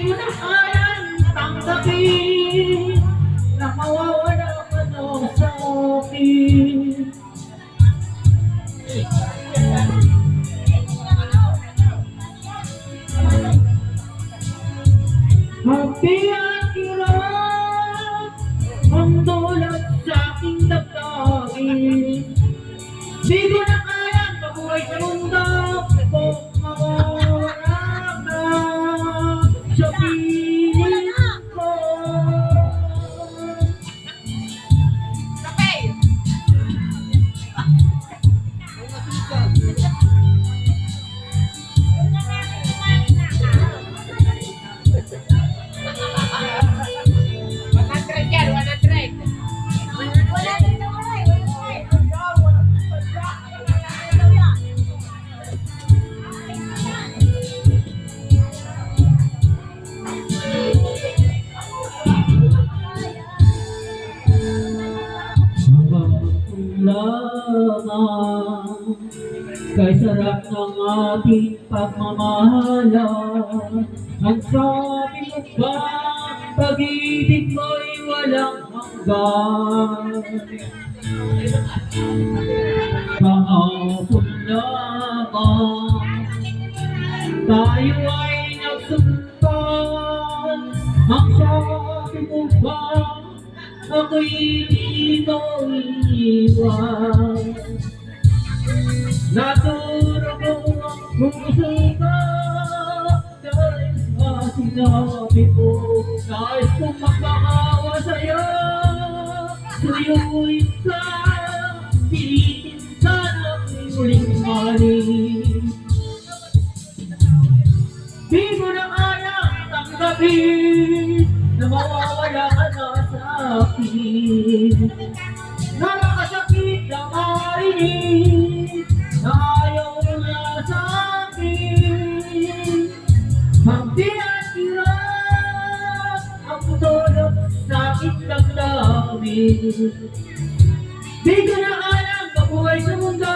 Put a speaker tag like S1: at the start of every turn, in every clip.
S1: mo na kayang tanggapin na mawawala ka Kay sarap ng ating pagmamahalan Ang sabi mo ba Pag-ibig mo'y walang hanggan? Kahapon lamang Tayo ay nagsundan Ang sabi mo ba Ako'y di mo iiwan sinabi ko Nais kong magmakawa sa'yo Suyuin ka Pilitin ka ng muling maling Di mo na kayang tanggapin Na mawawala ka na sa akin. Nakakasakit na marinig Na ayaw na sa akin. Hangdi damdamin Di na kayang mabuhay sa mundo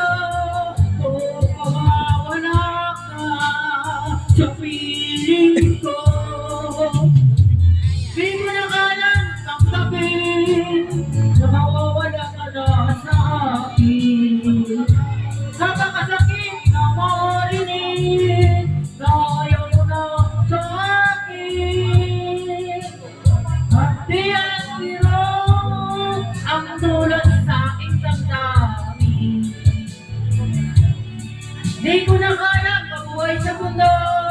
S1: Di ko na kaya mabuhay sa mundo.